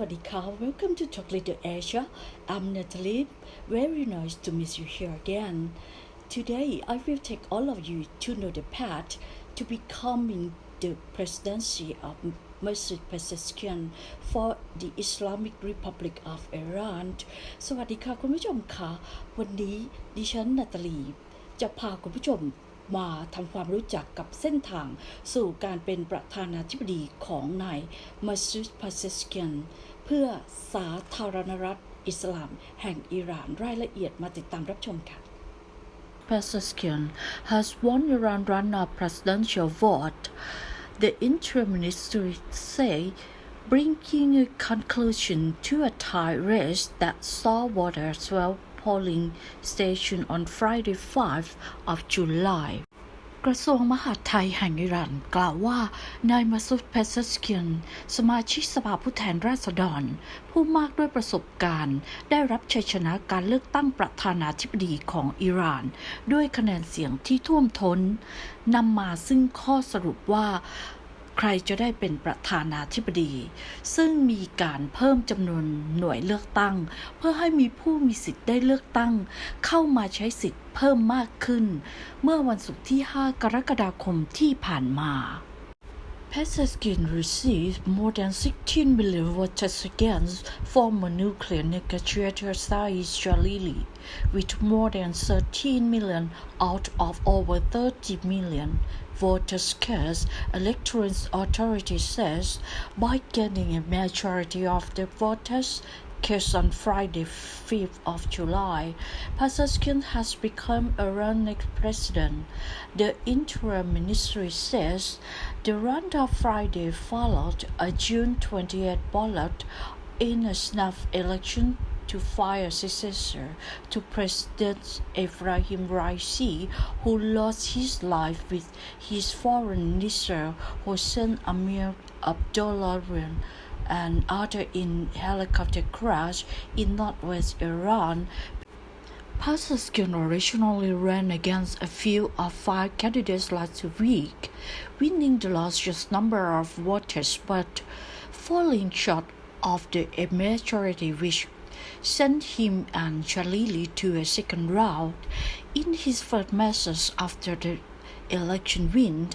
วัสดีค่ะ Welcome to Talk Leader Asia. I'm Natalie. Very nice to meet you here again. Today, I will take all of you to know the path to becoming the presidency of Masoud Pezeshkian for the Islamic Republic of Iran. สวัสดีค่ะคุณผู้ชมค่ะ วันนี้ดิฉันนาตาลี จะพาคุณผู้ชม มาทำความรู้จักกับเส้นทาง สู่การเป็นประธานาธิบดีของนายมาซูดพาเซสเกียนเพื่อสาธารณรัฐอิสลาม แห่งอิหร่านรายละเอียดมาติดตามรับชมค่ะ Pezeshkian has won Iran runoff presidential vote. The interim ministry say bringing a conclusion to a tie race that saw voters well polling station on Friday 5 of July. กระทรวงมหาดไทยแห่งอิหร่านกล่าวว่า นายมาซุดเพเซสเกียน สมาชิกสภาผู้แทนราษฎร ผู้มากด้วยประสบการณ์ ได้รับชัยชนะการเลือกตั้งประธานาธิบดีของอิหร่าน ด้วยคะแนนเสียงที่ท่วมท้นนำมาซึ่งข้อสรุปว่า ใครจะได้เป็นประธานาธิบดี ซึ่งมีการเพิ่มจำนวนหน่วยเลือกตั้ง เพื่อให้มีผู้มีสิทธิ์ได้เลือกตั้ง เข้ามาใช้สิทธิ์เพิ่มมากขึ้น เมื่อวันศุกร์ที่ 5 กรกฎาคมที่ผ่านมา Pezeshkian received more than 16 million votes against former nuclear negotiator Saeed Jalili, with more than 13 million out of over 30 million voters cast, electoral authority says, by getting a majority of the voters cast on Friday, 5th of July, Pezeshkian has become next president. The interim ministry says the runoff Friday followed a June 28 ballot in a snap election to fire successor to President Ebrahim Raisi, who lost his life with his foreign minister Hossein Amir Abdollahian and other in helicopter crash in northwest Iran. Pezeshkian originally ran against a few of five candidates last week, winning the largest number of voters but falling short of the majority which sent him and Jalili to a second round. In his first message after the election win,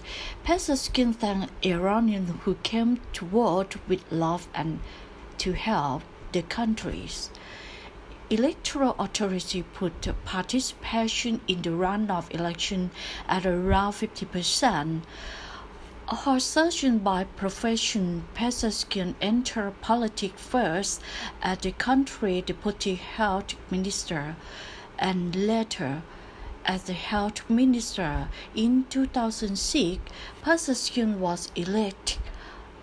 Pezeshkian thanked Iranians who came to vote with love and to help the countries. Electoral authority put participation in the runoff election at around 50%. A surgeon by profession, Pezeshkian entered politics first as the country deputy health minister and later as the health minister in 2006, Pezeshkian was elected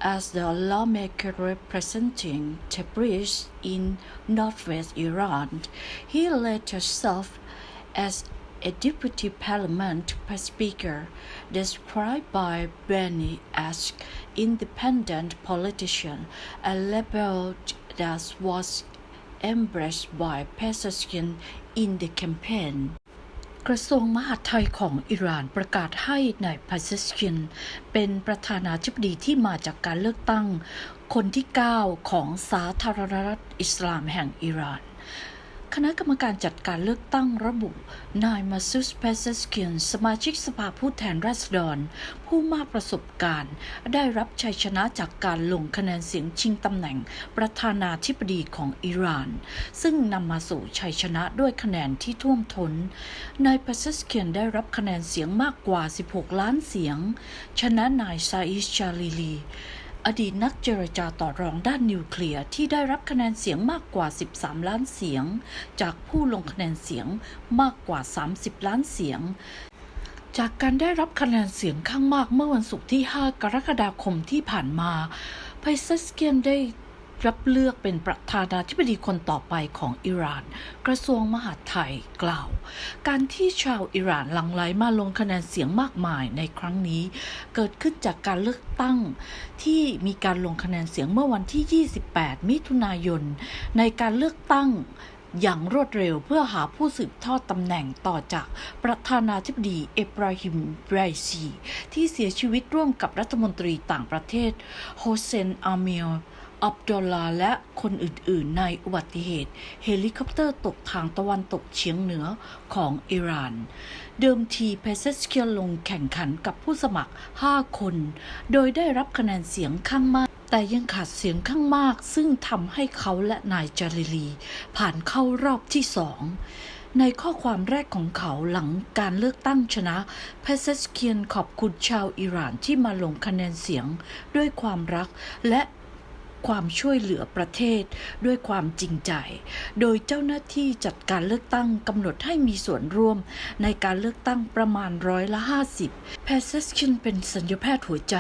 as the lawmaker representing Tabriz in northwest Iran. He later served as a deputy parliament speaker, described by Benny as independent politician, a label that was embraced by Pezeshkian in the campaign. กระทรวงมหาดไทยของอิหร่านประกาศให้นายพาซิสกินเป็นประธานาธิบดีที่มาจากการเลือกตั้ง คนที่ 9 ของสาธารณรัฐอิสลามแห่งอิหร่าน คณะกรรมการจัดการเลือกตั้งระบุ นายมาซุสเพเซสเกียน สมาชิกสภาผู้แทนราษฎร ผู้มากประสบการณ์ ได้รับชัยชนะจากการลงคะแนนเสียงชิงตำแหน่งประธานาธิบดีของอิหร่าน ซึ่งนำมาสู่ชัยชนะด้วยคะแนนที่ท่วมทน้น นายเพเซสเกียนได้รับคะแนนเสียงมากกว่า 16 ล้านเสียง ชนะนายซาอิชชาลิลี อดีตนักเจรจาต่อรองด้านนิวเคลียร์ที่ได้รับคะแนนเสียงมากกว่า 13 ล้านเสียง จากผู้ลงคะแนนเสียงมากกว่า 30 ล้านเสียง จากการได้รับคะแนนเสียงข้างมากเมื่อวันศุกร์ที่ 5 กรกฎาคมที่ผ่านมาไพเซสเกียนได้รับเลือกเป็นประธานาธิบดีคนต่อไปของอิหร่าน กระทรวงมหาดไทยกล่าว การที่ชาวอิหร่านหลั่งไหลมาลงคะแนนเสียงมากมายในครั้งนี้ เกิดขึ้นจากการเลือกตั้ง ที่มีการลงคะแนนเสียงเมื่อวันที่ 28 มิถุนายน ในการเลือกตั้งอย่างรวดเร็วเพื่อหาผู้สืบทอดตำแหน่งต่อจากประธานาธิบดีเอบราฮิมไรซีที่เสียชีวิตร่วมกับรัฐมนตรีต่างประเทศโฮเซนอาเมีย อับดุลลาและคนอื่นๆ ในอุบัติเหตุ เฮลิคอปเตอร์ตกทางตะวันตกเฉียงเหนือของอิหร่าน เดิมทีเพเซสเคียลงแข่งขันกับผู้สมัคร 5 คน โดยได้รับคะแนนเสียงข้างมาก แต่ยังขาดเสียงข้างมาก ซึ่งทำให้เขาและนายจาริลี ผ่านเข้ารอบที่สองในข้อความแรกของเขาหลังการเลือกตั้งชนะเพเซสเคียนขอบคุณชาวอิหร่านที่มาลงคะแนนเสียงด้วยความรัก และ ความช่วยเหลือประเทศด้วยความจริงใจ โดยเจ้าหน้าที่จัดการเลือกตั้งกำหนดให้มีส่วนร่วม ในการเลือกตั้งประมาณร้อยละ 50เพเซสเคียนเป็นสัญญแพทย์หัวใจ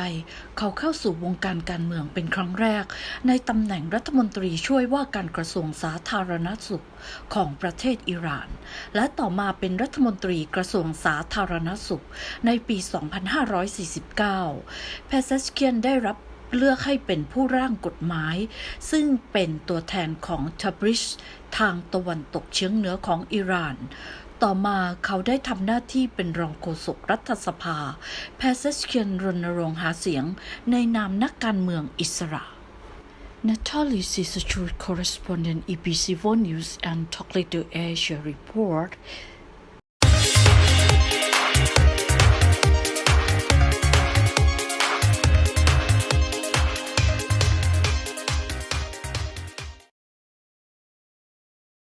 เขาเข้าสู่วงการการเมืองเป็นครั้งแรก ในตำแหน่งรัฐมนตรีช่วยว่าการกระทรวงสาธารณสุขของประเทศอิหร่าน และต่อมาเป็นรัฐมนตรีกระทรวงสาธารณสุขในปี 2549เพเซสเคียนได้รับ เลือกให้เป็นผู้ร่างกฎหมาย ซึ่งเป็นตัวแทนของทับริชทางตะวันตกเฉียงเหนือของอิหร่าน ต่อมาเขาได้ทำหน้าที่เป็นรองโฆษกรัฐสภา แพเซสเคียนรณรงค์หาเสียงในนามนักการเมืองอิสระ Natalie is a truth correspondent EBC One News and Talk Later Asia report